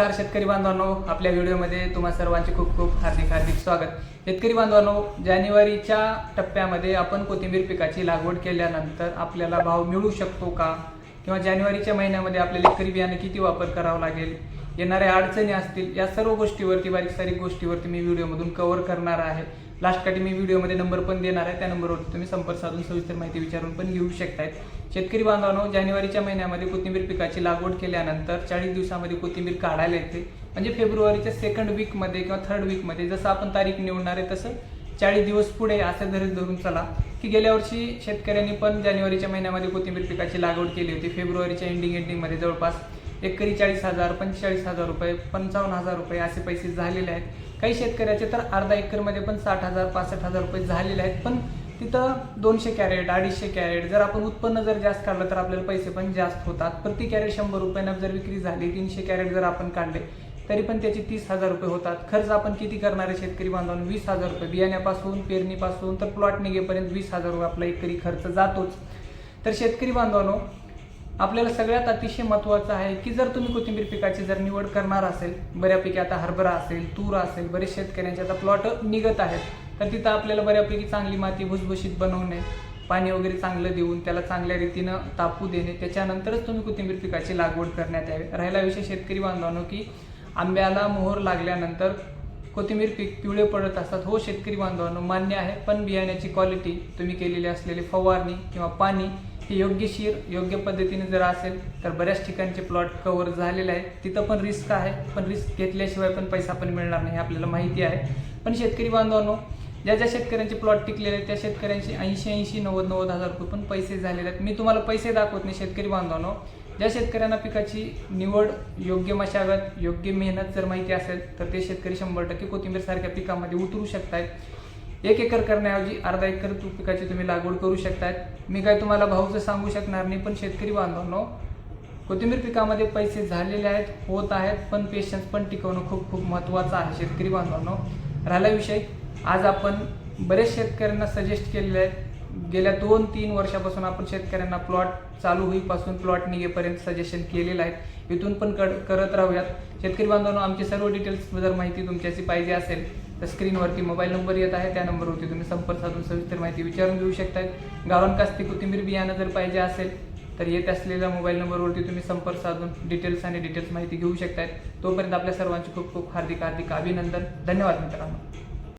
नमस्कार शेतकरी बांधवांनो आपल्या व्हिडिओमध्ये तुम्हा सर्वांचे खूप खूप हार्दिक हार्दिक स्वागत. शेतकरी बांधवांनो जानेवारीच्या टप्प्यामध्ये आपण कोथिंबीर पिकाची लागवड केल्यानंतर आपल्याला भाव मिळू शकतो का? किंवा जानेवारीच्या महिन्यामध्ये आपल्याला एकरी बियाणे किती वापर करावा लागेल? येणाऱ्या अडचणी असतील या सर्व गोष्टीवरती बारीक सारीक गोष्टीवरती मी व्हिडिओमधून कव्हर करणार आहे. लास्टकाठी मी व्हिडिओमध्ये नंबर पण देणार आहे. त्या नंबरवरती तुम्ही संपर्क साधून सविस्तर माहिती विचारून पण घेऊ शकतायत. शेतकरी बांधवांनो जानेवारीच्या महिन्यामध्ये कोथिंबीर पिकाची लागवड केल्यानंतर चाळीस दिवसामध्ये कोथिंबीर काढायला येते. म्हणजे फेब्रुवारीच्या सेकंड वीकमध्ये किंवा थर्ड वीकमध्ये जसं आपण तारीख निवडणार आहे तसं चाळीस दिवस पुढे असं धरून धरून चला की गेल्या वर्षी शेतकऱ्यांनी पण जानेवारीच्या महिन्यामध्ये कोथिंबीर पिकाची लागवड केली होती. फेब्रुवारीच्या एंडिंग एंडिंगमध्ये जवळपास एकरी चाळीस हजार पंचेचाळीस हजार रुपये पंचावन्न हजार रुपये असे पैसे झालेले आहेत. काही शेतकऱ्याचे तर अर्धा एकरमध्ये पण साठ हजार पासष्ट हजार रुपये झालेले आहेत. पण तिथं दोनशे कॅरेट अडीचशे कॅरेट जर आपण उत्पन्न जर जास्त काढलं तर आपल्याला पैसे पण जास्त होतात. प्रति कॅरेट शंभर रुपयानं जर विक्री झाली तीनशे कॅरेट जर आपण काढले तरी पण त्याचे तीस हजार रुपये होतात. खर्च आपण किती करणारे शेतकरी बांधवांना? वीस हजार रुपये. बियाण्यापासून पेरणीपासून तर प्लॉट निघेपर्यंत वीस हजार रुपये आपला एकरी खर्च जातोच. तर शेतकरी बांधवांनो आपल्याला सगळ्यात अतिशय महत्त्वाचं आहे की जर तुम्ही कोथिंबीर पिकाची जर निवड करणार असेल बऱ्यापैकी आता हरभरा असेल तूर असेल बरेच शेतकऱ्यांचे आता प्लॉट निघत आहेत तर तिथं आपल्याला बऱ्यापैकी चांगली माती भुसभुशीत बनवणे पाणी वगैरे चांगलं देऊन त्याला चांगल्या रीतीनं तापू देणे त्याच्यानंतरच तुम्ही कोथिंबीर पिकाची लागवड करण्यात यावी. राहिला विषय शेतकरी बांधवांनो की आंब्याला मोहर लागल्यानंतर कोथिंबीर पीक पिवळे पडत असतात. हो शेतकरी बांधवांनो मान्य आहे पण बियाण्याची क्वालिटी तुम्ही केलेली असलेली फवारणी किंवा पाणी हे योग्यशीर योग्य पद्धतीने जर असेल तर बऱ्याच ठिकाणचे प्लॉट कव्हर झालेले आहेत. तिथं पण रिस्क आहे पण रिस्क घेतल्याशिवाय पण पैसा पण मिळणार नाही हे आपल्याला माहिती आहे. पण शेतकरी बांधवांनो ज्या ज्या शेतकऱ्यांचे प्लॉट टिकलेले आहेत त्या शेतकऱ्यांचे ऐंशी ऐंशी नव्वद नव्वद हजार रुपये पण पैसे झालेले आहेत. मी तुम्हाला पैसे दाखवत नाही शेतकरी बांधवांनो. ज्या शेतकऱ्यांना पिकाची निवड योग्य मशागत योग्य मेहनत जर माहिती असेल तर ते शेतकरी शंभर टक्के कोथिंबीर सारख्या पिकामध्ये उतरू आहेत एक एकर करण्याऐवजी अर्धा एकर तू पिकाची तुम्ही लागवड करू शकतात मी काय तुम्हाला भाऊचं सांगू शकणार नाही पण शेतकरी बांधवांनो कोथिंबीर पिकामध्ये पैसे झालेले आहेत होत आहेत पण पेशन्स पण टिकवणं खूप खूप महत्त्वाचं आहे शेतकरी बांधवांनो. राहिला विषय. आज आपण बरेच शेतकऱ्यांना सजेस्ट केलेले आहेत गेल्या दोन तीन वर्षापासून आपण शेतकऱ्यांना प्लॉट चालू होईपासून प्लॉट निघेपर्यंत सजेशन केलेलं आहे. इथून पण कर करत राहूयात. शेतकरी बांधवांना आमची सर्व डिटेल्स जर माहिती तुमच्याशी पाहिजे असेल तर स्क्रीनवरती मोबाईल नंबर येत आहे. त्या नंबरवरती तुम्ही संपर्क साधून सविस्तर माहिती विचारून घेऊ शकता गावन कास्ती कोथिंबीर बियाणं जर पाहिजे असेल तर येत असलेल्या मोबाईल नंबरवरती तुम्ही संपर्क साधून डिटेल्स आणि डिटेल्स माहिती घेऊ शकताय. तोपर्यंत आपल्या सर्वांचे खूप खूप हार्दिक हार्दिक अभिनंदन. धन्यवाद मित्रांनो.